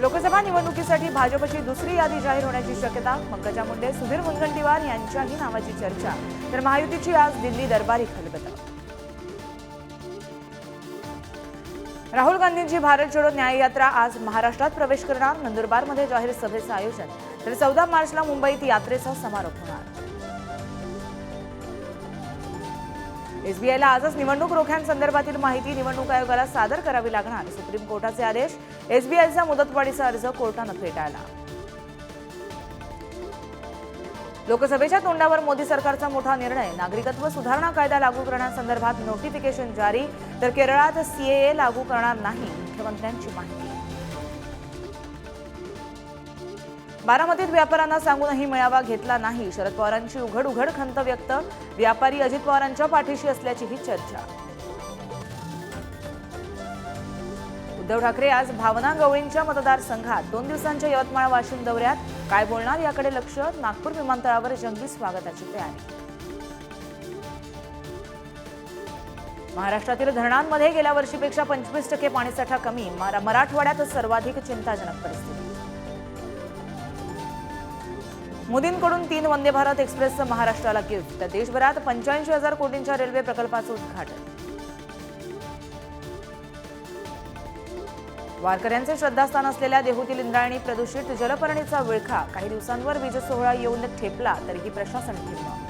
लोकसभा निवडणुकीसाठी भाजपची दुसरी यादी जाहीर होण्याची शक्यता पंकजा मुंडे सुधीर मुनगंटीवार यांच्याही नावाची चर्चा. तर महायुतीची आज दिल्ली दरबारी खलबत. राहुल गांधींची भारत जोडो न्याय यात्रा आज महाराष्ट्रात प्रवेश करणार नंदुरबारमध्ये जाहीर सभेचं आयोजन. तर चौदा मार्चला मुंबईत यात्रेचा समारोप होणार. एसबीआयला आजच निवडणूक रोख्यांसंदर्भातील माहिती निवडणूक आयोगाला सादर करावी लागणार सुप्रीम कोर्टाचे आदेश एसबीआयचा मुदतवाढीचा अर्ज कोर्टानं फेटाळला. लोकसभेच्या तोंडावर मोदी सरकारचा मोठा निर्णय नागरिकत्व सुधारणा कायदा लागू करण्यासंदर्भात नोटिफिकेशन जारी तर केरळात सीएए लागू करणार नाही मुख्यमंत्र्यांची माहिती. बारामतीत व्यापाऱ्यांना सांगूनही मेळावा घेतला नाही. शरद पवारांची उघड उघड खंत व्यक्त व्यापारी अजित पवारांच्या पाठीशी असल्याचीही चर्चा. उद्धव ठाकरे आज भावना गवळींच्या मतदारसंघात दोन दिवसांच्या यवतमाळ वाशिम दौऱ्यात. काय बोलणार याकडे लक्ष? नागपूर विमानतळावर जंगी स्वागताची तयारी. महाराष्ट्रातील धरणांमध्ये गेल्या वर्षीपेक्षा पंचवीस टक्के पाणीसाठा कमी. मरा- मराठवाड्यात सर्वाधिक चिंताजनक परिस्थिती. मोदींकडून तीन वंदे भारत एक्सप्रेसचं महाराष्ट्राला गिफ्ट तर देशभरात पंच्याऐंशी हजार कोटींच्या रेल्वे प्रकल्पाचं उद्घाटन. वारकऱ्यांचे श्रद्धास्थान असलेल्या देहूतील इंद्रायणी प्रदूषित जलपर्णीचा विळखा. काही दिवसांवर वीज सोहळा येऊन ठेपला तरीही प्रशासन ठेवलं